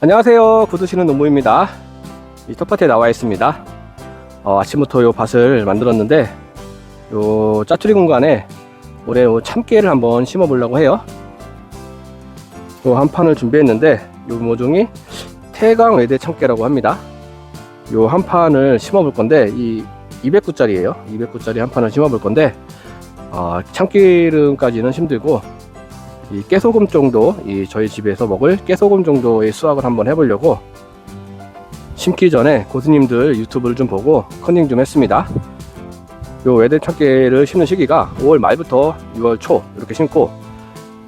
안녕하세요. 구두시는 농부입니다. 이 텃밭에 나와 있습니다. 어, 아침부터 요 밭을 만들었는데 요 짜투리 공간에 올해 요 참깨를 한번 심어 보려고 해요. 요 한 판을 준비했는데 요 모종이 태강 외대 참깨라고 합니다. 요 한 판을 심어 볼 건데 이 200구짜리예요. 200구짜리 한 판을 심어 볼 건데 어, 참기름까지는 힘들고 이 깨소금 정도, 이 저희 집에서 먹을 깨소금 정도의 수확을 한번 해보려고 심기 전에 고수님들 유튜브를 좀 보고 컨닝 좀 했습니다. 요 외대 참깨를 심는 시기가 5월 말부터 6월 초 이렇게 심고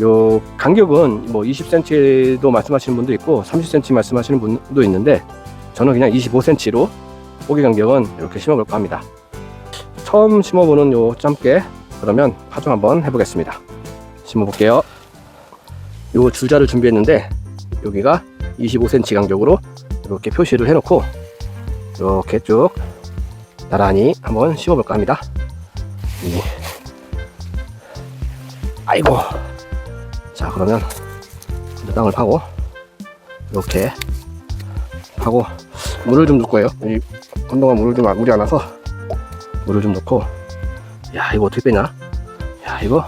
요 간격은 뭐 20cm도 말씀하시는 분도 있고 30cm 말씀하시는 분도 있는데 저는 그냥 25cm로 포기 간격은 이렇게 심어볼까 합니다. 처음 심어보는 요 참깨 그러면 파종 한번 해보겠습니다. 심어볼게요. 요 줄자를 준비했는데 여기가 25cm 간격으로 이렇게 표시를 해놓고 이렇게 쭉 나란히 한번 심어볼까 합니다. 이. 아이고. 자 그러면 땅을 파고 이렇게 파고 물을 좀 넣을 거예요. 이 한동안 물을 좀 물이 안 와서 물을 좀 넣고 야 이거 어떻게 빼냐? 야 이거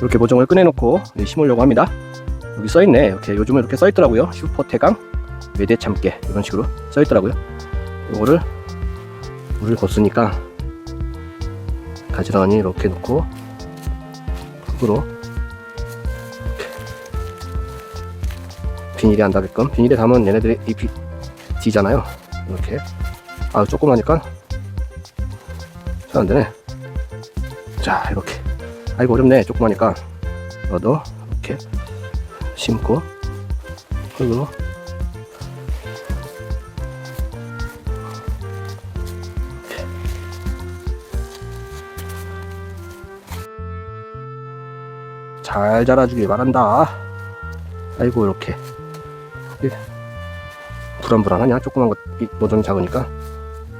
이렇게 모종을 꺼내놓고 심으려고 합니다. 여기 써있네. 이렇게 요즘은 이렇게 써있더라고요. 슈퍼태강 외대 참깨 이런 식으로 써있더라고요. 이거를 물을 걷으니까 가지런히 이렇게 놓고 흙으로 비닐에 안 닿게끔 비닐에 담으면 얘네들이 잎이 지잖아요. 이렇게 아 조그마니까 잘 안되네. 자 이렇게 아이고 어렵네. 조그마니까. 너도 이렇게 심고 흙으로 잘 자라주길 바란다. 아이고 이렇게. 불안불안하냐? 조그만 것이 모종이 작으니까.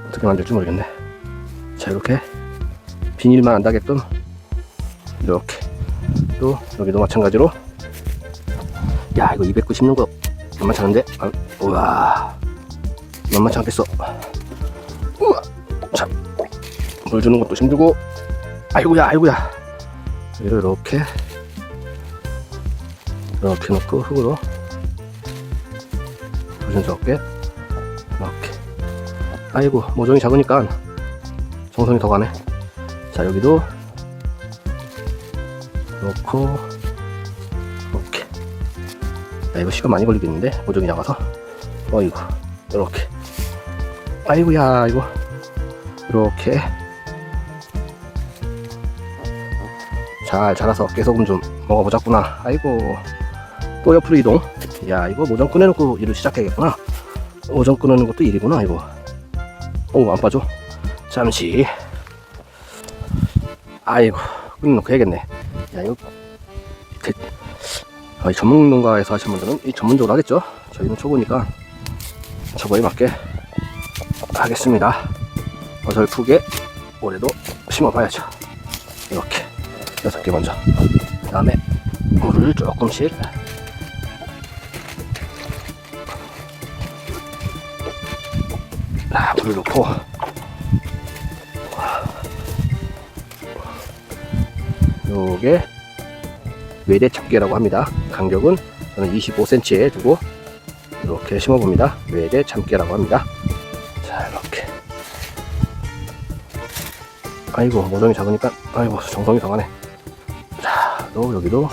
어떻게 만들지 모르겠네. 자 이렇게 비닐만 안 닿게끔 이렇게. 또 여기도 마찬가지로. 야 이거 290 심는 거 만만치 않은데? 아, 우와. 만만치 않겠어 우와. 자물 주는 것도 힘들고. 아이고야 아이고야. 이렇게. 이렇게 놓고 흙으로. 조심스럽게. 이렇게. 아이고 모종이 작으니까 정성이 더 가네. 자 여기도 놓고 이렇게. 야 이거 시간 많이 걸리겠는데? 모종이 작아서? 어이구 이렇게. 아이고야 이거. 이렇게. 잘 자라서 깨소금 좀 먹어보자꾸나. 아이고 또 옆으로 이동. 야 이거 모종 꺼내놓고 일을 시작해야겠구나. 모종 끊는 것도 일이구나 이거. 오 안 빠져. 잠시. 아이고 끊어놓고 해야겠네 야 이거 그, 어, 이 전문 농가에서 하시는 분들은 이 전문적으로 하겠죠? 저희는 초보니까 저거에 맞게 하겠습니다. 어설프게 올해도 심어봐야죠. 이렇게 여섯 개 먼저. 그 다음에 물을 조금씩 아, 물을 넣고 요게 외대 참깨라고 합니다. 간격은 저는 25cm에 두고 이렇게 심어 봅니다. 외대 참깨라고 합니다. 자 이렇게 아이고 모종이 작으니까 아이고 정성이 상하네. 또 여기도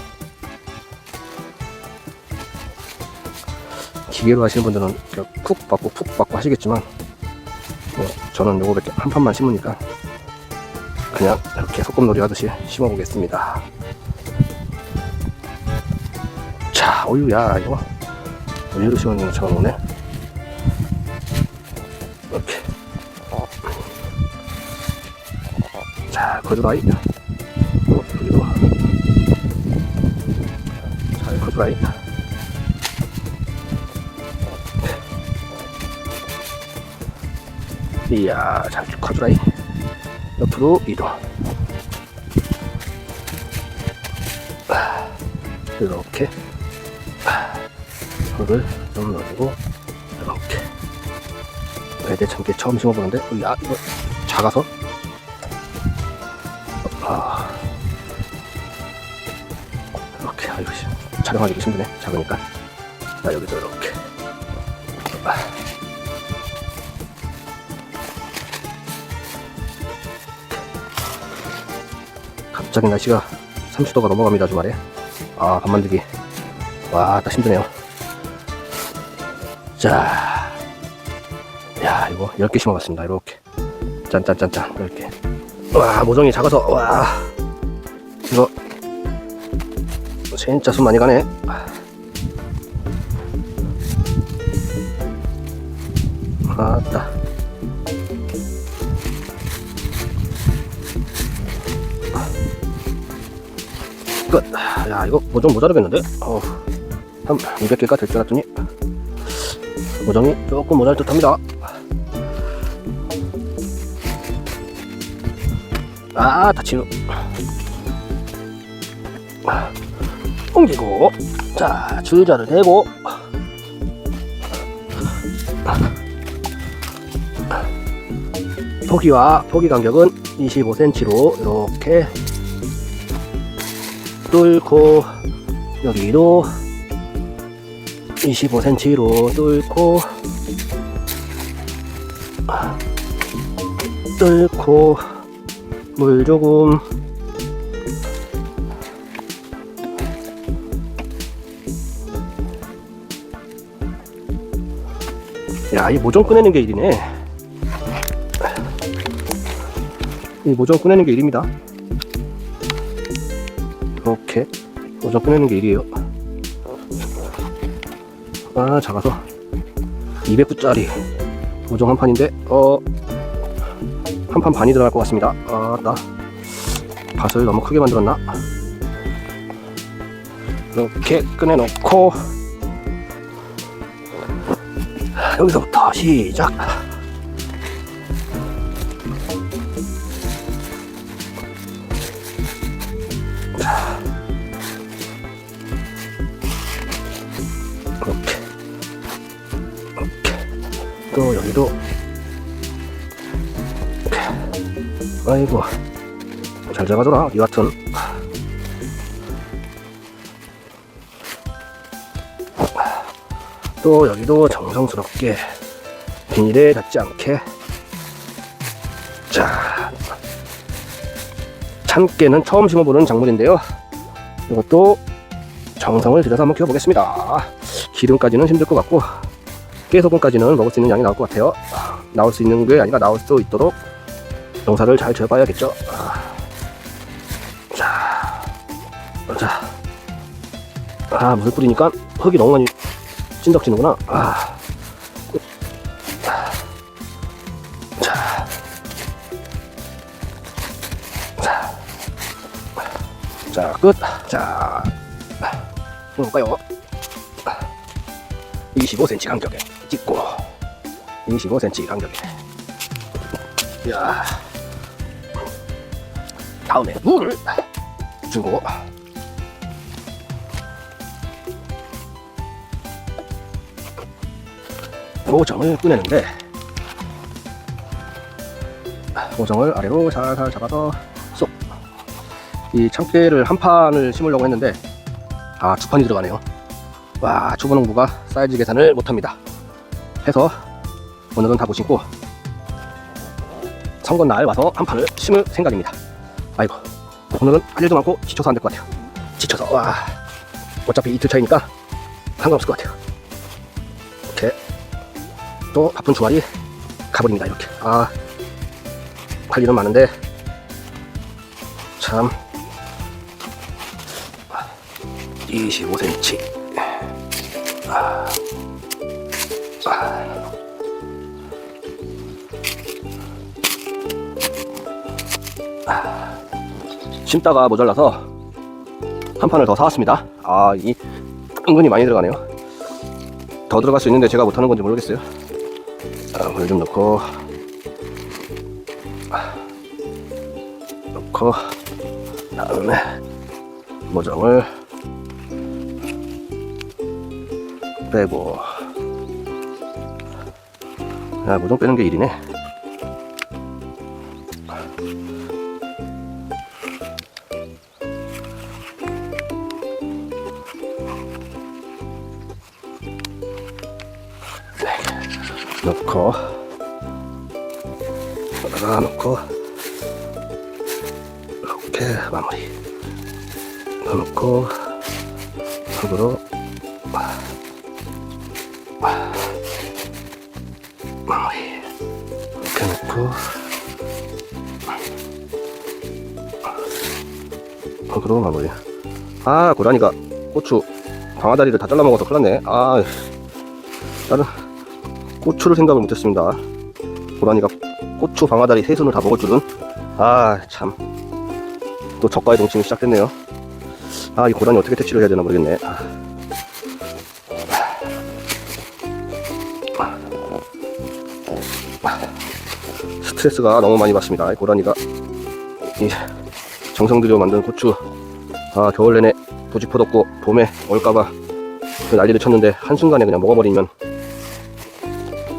기계로 하시는 분들은 이렇게 푹 받고 푹 받고 하시겠지만 뭐 저는 요거밖에 한 판만 심으니까 그냥 이렇게 소꿉놀이 하듯이 심어 보겠습니다. 자 어유야 이거. 어유로 거 처음 오네. 이렇게. 자 거두라이. 여기도 잘 거두라이. 이야 잘 커주라이 옆으로 이동. 아, 이렇게. 아, 흙을 좀 넣어주고 이렇게. 배대 참깨 처음 심어보는데 어, 야 이거 작아서? 아 이렇게. 아이고 씨, 촬영하기 힘드네. 작으니까. 자 여기도 이렇게. 아. 갑자기 날씨가 30도가 넘어갑니다 주말에. 아 밥 만들기. 와 딱 힘드네요. 자, 야 이거 10개 심어봤습니다. 이렇게. 짠짠짠짠. 10개. 와 모종이 작아서 와. 이거 진짜 손 많이 가네. 아따 끝. 야, 이거 모종 모자르겠는데? 어, 한 200개가 될 줄 알았더니 모종이 조금 모자랄 듯 합니다. 아, 다치노. 옮기고, 자, 줄자를 대고, 포기와 포기 간격은 25cm로 이렇게 뚫고 여기도 25cm로 뚫고 뚫고 물 조금 야, 이 모종 꺼내는 게 일이네. 이 모종 꺼내는 게 일입니다. 이렇게 모종 꺼내는 게 일이에요. 아, 작아서 200부짜리 모종 한 판인데, 어, 한 판 반이 들어갈 것 같습니다. 아, 나 밭을 너무 크게 만들었나? 이렇게 꺼내놓고 여기서부터 시작. 아이고 잘 잡아줘라 이 같은 또 여기도 정성스럽게 비닐에 닿지 않게. 자 참깨는 처음 심어보는 작물인데요. 이것도 정성을 들여서 한번 키워보겠습니다. 기름까지는 힘들 것 같고 깨소금까지는 먹을 수 있는 양이 나올 것 같아요. 나올 수 있는 게 아니라 나올 수 있도록 농사를 잘 지어봐야겠죠 자, 자, 아, 물 뿌리니까 흙이 너무 많이 찐덕지는구나. 아. 자. 자. 자, 끝. 자. 볼까요? 25cm 간격에 찍고 25cm 간격에 야 다음에 물을 주고. 모정을 꺼내는데 모정을 아래로 살살 잡아서 쏙. 이 참깨를 한 판을 심으려고 했는데 아 두 판이 들어가네요. 와 초보농부가 사이즈 계산을 못합니다. 해서 오늘은 다 보시고 선거 날 와서 한 판을 심을 생각입니다 아이고 오늘은 할 일도 많고 지쳐서 안 될 것 같아요. 지쳐서 와. 어차피 이틀 차이니까 상관없을 것 같아요. 이렇게 또 바쁜 주말이 가버립니다 이렇게. 아 할 일은 많은데 참. 25cm 아, 아. 아. 심다가 모자라서 한 판을 더 사왔습니다. 아 이 은근히 많이 들어가네요. 더 들어갈 수 있는데 제가 못하는 건지 모르겠어요. 아, 물 좀 넣고. 아, 넣고. 다음에 모정을 빼고. 야 모종 빼는 게 일이네 네, 넣고 이렇게 마무리 넣고 속으로 마무리 이렇게 넣고 속으로 마무리. 아 고라니가 고추 방아다리를 다 잘라 먹어서 큰일 났네. 아 나는 고추를 생각을 못했습니다. 고라니가 고추 방아다리 세 손을 다 먹을 줄은. 아 참. 또 저가의 동침이 시작됐네요. 아 이 고라니 어떻게 퇴치를 해야 되나 모르겠네. 아. 스트레스가 너무 많이 받습니다 이 고라니가. 이 정성 들여 만든 고추. 아 겨울 내내 부지포 덮고 봄에 올까봐 그 난리를 쳤는데 한순간에 그냥 먹어버리면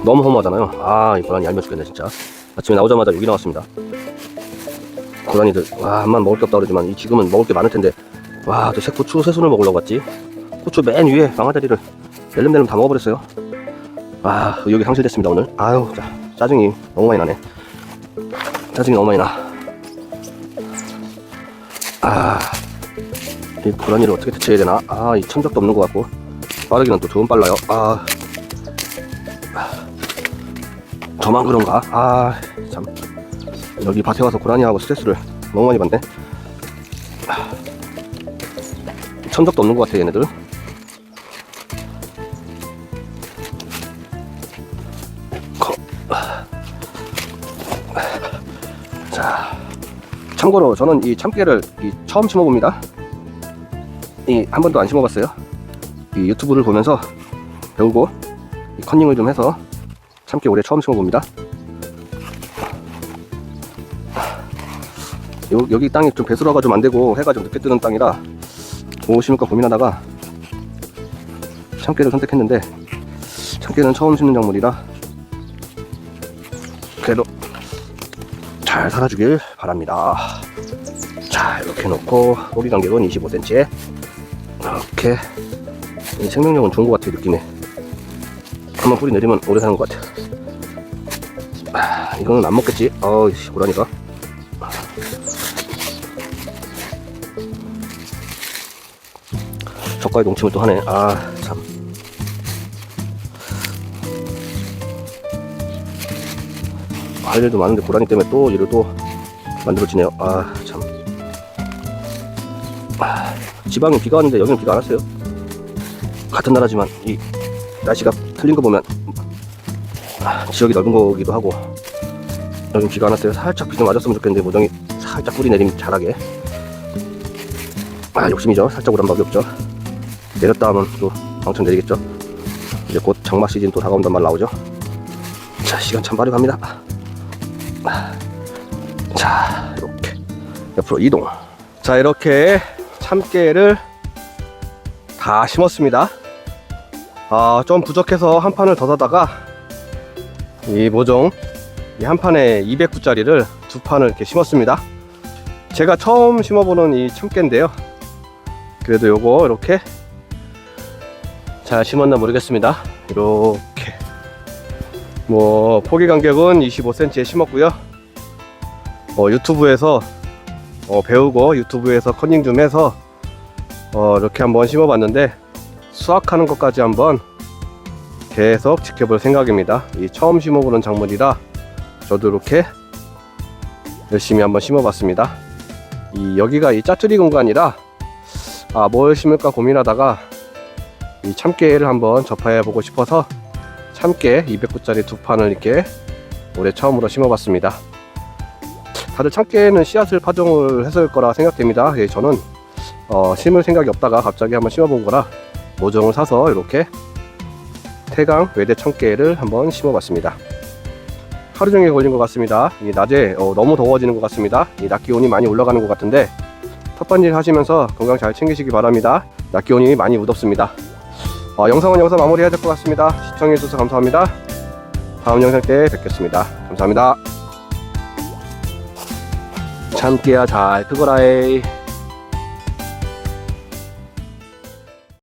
너무 허무하잖아요. 아 이 고라니 얄미워 죽겠네 진짜 아침에 나오자마자 여기 나왔습니다. 고라니들 와 암만 먹을 게 없다 그러지만 이 지금은 먹을 게 많을 텐데. 와 저 새고추 새 손을 먹으려고 갔지? 고추 맨 위에 방아다리를 낼름낼름 다 먹어버렸어요. 아 여기 상실됐습니다 오늘. 아유 자, 짜증이 너무 많이 나네. 짜증이 너무 많이 나 아 이 고라니를 어떻게 대체해야 되나? 아 이 천적도 없는 것 같고. 빠르기는 또 조금 빨라요. 아 저만 그런가? 아참 여기 밭에 와서 고라니 하고 스트레스를 너무 많이 받네. 아, 천적도 없는 것 같아 얘네들. 자 참고로 저는 이 참깨를 이 처음 심어봅니다. 이 한 번도 안 심어봤어요. 이 유튜브를 보면서 배우고 이 컨닝을 좀 해서 참깨 올해 처음 심어봅니다 요, 여기 땅이 좀 배수로가 좀 안 되고 해가 좀 늦게 뜨는 땅이라 뭐 심을까? 고민하다가 참깨를 선택했는데 참깨는 처음 심는 작물이라 그래도 잘 살아주길 바랍니다. 자 이렇게 놓고 고기 간격은 25cm 이렇게 이 생명력은 좋은 것 같아요 느낌에. 한번 뿌리 내리면 오래 사는 것 같아요. 아, 이거는 안 먹겠지? 어이 고라니까 저가의 농침을 또 하네. 아, 참. 할 일도 많은데 고라니 때문에 또 일을 또 만들어지네요. 아, 참. 아, 지방에 비가 왔는데 여기는 비가 안 왔어요. 같은 나라지만 이 날씨가 틀린 거 보면 아, 지역이 넓은 거기도 하고 여긴 비가 안 왔어요. 살짝 비 좀 맞았으면 좋겠는데 모종이 살짝 뿌리 내림 잘하게. 아, 욕심이죠. 살짝 오란 밥이 없죠. 내렸다 하면 또 왕창 내리겠죠. 이제 곧 장마 시즌 또 다가온단 말 나오죠. 자 시간 참 빠르게 갑니다. 자 이렇게 옆으로 이동. 자 이렇게 참깨를 다 심었습니다. 아 좀 부족해서 한 판을 더 사다가 이 모종 이 한 판에 200구짜리를 두 판을 이렇게 심었습니다. 제가 처음 심어보는 이 참깨인데요. 그래도 요거 이렇게 잘 심었나 모르겠습니다. 이렇게 뭐 포기 간격은 25cm에 심었고요. 어, 유튜브에서 어, 배우고 유튜브에서 컨닝 좀 해서 어, 이렇게 한번 심어봤는데 수확하는 것까지 한번 계속 지켜볼 생각입니다. 이 처음 심어보는 작물이라 저도 이렇게 열심히 한번 심어봤습니다. 이 여기가 이 짜투리 공간이라 아, 뭘 심을까 고민하다가 이 참깨를 한번 접해 보고 싶어서 참깨 200구짜리 두 판을 이렇게 올해 처음으로 심어봤습니다. 다들 참깨는 씨앗을 파종을 했을 거라 생각됩니다. 예, 저는 어, 심을 생각이 없다가 갑자기 한번 심어본 거라 모종을 사서 이렇게 태강 외대 참깨를 한번 심어봤습니다. 하루 종일 걸린 것 같습니다. 이 낮에 어, 너무 더워지는 것 같습니다. 이낮 기온이 많이 올라가는 것 같은데 텃밭일 하시면서 건강 잘 챙기시기 바랍니다. 낮 기온이 많이 무덥습니다. 어, 영상은 여기서 마무리해야 될 것 같습니다. 시청해주셔서 감사합니다. 다음 영상 때 뵙겠습니다. 감사합니다. 참깨야 잘 크거라이.